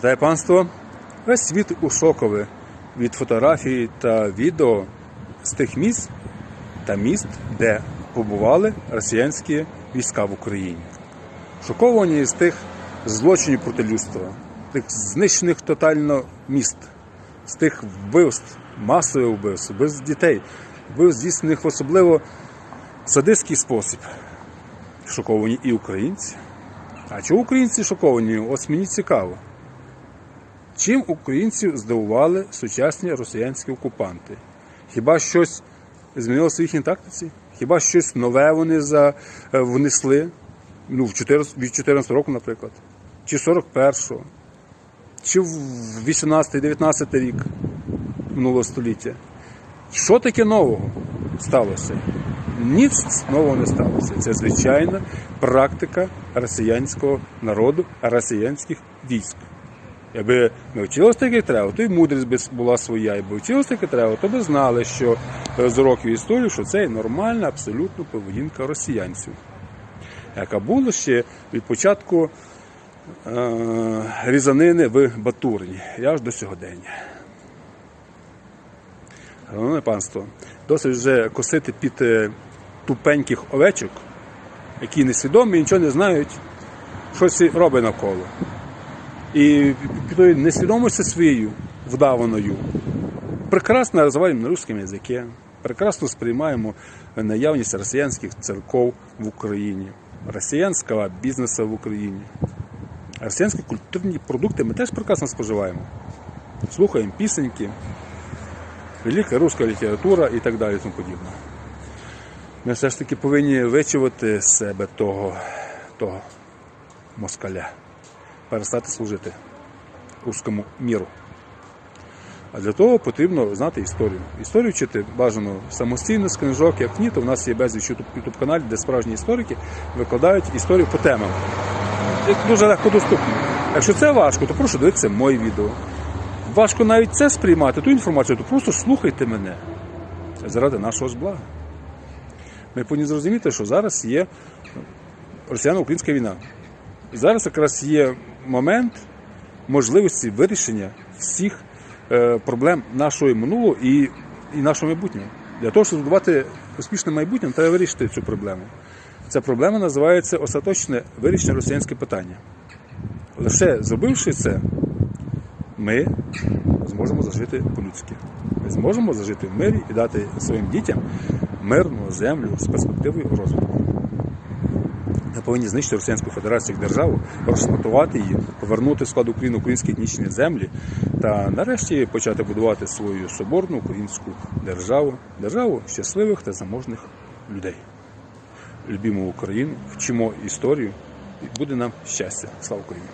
Вітаю панство! Весь світ у шокові від фотографій та відео з тих місць та міст, де побували росіянські війська в Україні. Шоковані з тих злочинів проти людства, тих знищених тотально міст, з тих вбивств, масових вбивств, вбивств дітей, вбивств здійснених в особливо садистський спосіб. Шоковані і українці. А чого українці шоковані? Ось мені цікаво. Чим українців здивували сучасні росіянські окупанти? Хіба щось змінилося в їхній тактиці? Хіба щось нове вони за, е, внесли? Ну, в 14, від 14 року, наприклад, чи 41-го, чи в 18-19 рік минулого століття. Що таке нового сталося? Ніц нового не сталося. Це звичайна практика росіянського народу, росіянських військ. Якби ми вчилися так, як треба, то й мудрість була своя, якби вчилися так, як треба, то би знали, що е, з уроків історії, що це нормальна абсолютно поведінка росіянців, яка була ще від початку е- різанини в Батурині, аж до сьогодення. Головне панство, досить вже косити під е, тупеньких овечок, які несвідомі, нічого не знають, щось робить навколо. І під тою несвідомістю своєю вдаваною прекрасно розвиваємо на русском язикі, прекрасно сприймаємо наявність росіянських церков в Україні, росіянського бізнесу в Україні. Росіянські культурні продукти ми теж прекрасно споживаємо. Слухаємо пісеньки, велика руська література і так далі. і тому подібне. Ми все ж таки повинні вичувати з себе того, того москаля перестати служити руському міру. А для того потрібно знати історію. Історію вчити бажано самостійно з книжок, як ні, то в нас є безліч ютуб каналів, де справжні історики викладають історію по темам. Дуже легко доступно. Якщо це важко, то прошу дивитися моє відео. Важко навіть це сприймати, ту інформацію, то просто слухайте мене. Заради нашого ж блага. Ми повинні зрозуміти, що зараз є росіяно-українська війна. І зараз якраз є момент можливості вирішення всіх е, проблем нашого минулого і, і нашого майбутнього. Для того, щоб збудувати успішне майбутнє, треба вирішити цю проблему. Ця проблема називається остаточне вирішення росіянське питання. Лише зробивши це, ми зможемо зажити по-людськи. Ми зможемо зажити в мирі і дати своїм дітям мирну землю з перспективою розвитку. Ми повинні знищити Російську Федерацію як державу, розшматувати її, повернути в склад України українські етнічні землі та нарешті почати будувати свою соборну українську державу, державу щасливих та заможних людей. Любімо Україну, вчимо історію, і буде нам щастя. Слава Україні!